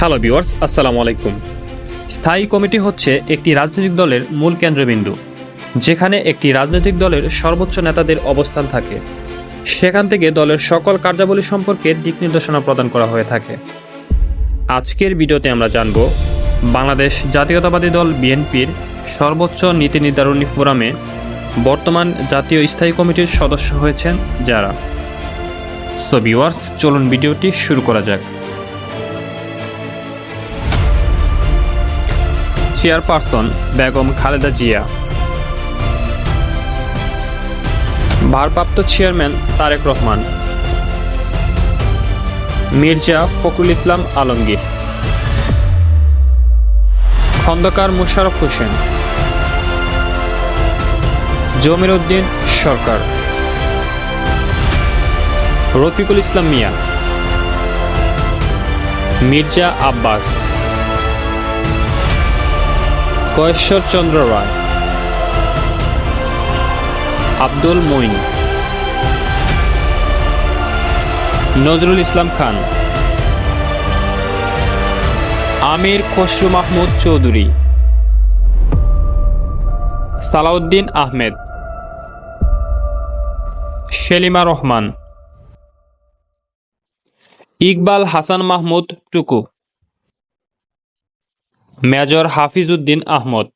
Hello viewers, আসসালামু আলাইকুম। স্থায়ী কমিটি হচ্ছে একটি রাজনৈতিক দলের মূল কেন্দ্রবিন্দু, যেখানে একটি রাজনৈতিক দলের সর্বোচ্চ নেতাদের অবস্থান থাকে। সেখান থেকে দলের সকল কার্যাবলী সম্পর্কে দিক নির্দেশনা প্রদান করা হয়ে থাকে। আজকের ভিডিওতে আমরা জানব, বাংলাদেশ জাতীয়তাবাদী দল বিএনপির সর্বোচ্চ নীতি নির্ধারণী ফোরামে বর্তমান জাতীয় স্থায়ী কমিটির সদস্য হয়েছেন যারা। সো ভিউয়ার্স চলুন ভিডিওটি শুরু করা যাক। চেয়ারপারসন বেগম খালেদা জিয়া। ভারপ্রাপ্ত চেয়ারম্যান তারেক রহমান। মির্জা ফখরুল ইসলাম আলমগীর। খন্দকার মুশারফ হোসেন। জমির উদ্দিন সরকার। রফিকুল ইসলাম মিয়া। মির্জা আব্বাস। কয়েশ্বর চন্দ্র রায়, আব্দুল মঈন, নজরুল ইসলাম খান, আমির Khasru Mahmud Chowdhury, Salauddin Ahmed, Selima Rahman, Iqbal Hasan Mahmud Tuku. Major Hafiz Uddin Ahmed.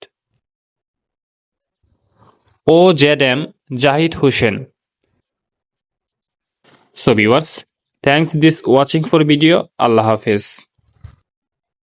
O Z M Zahid Hussain. So viewers thanks this watching for video Allah Hafiz.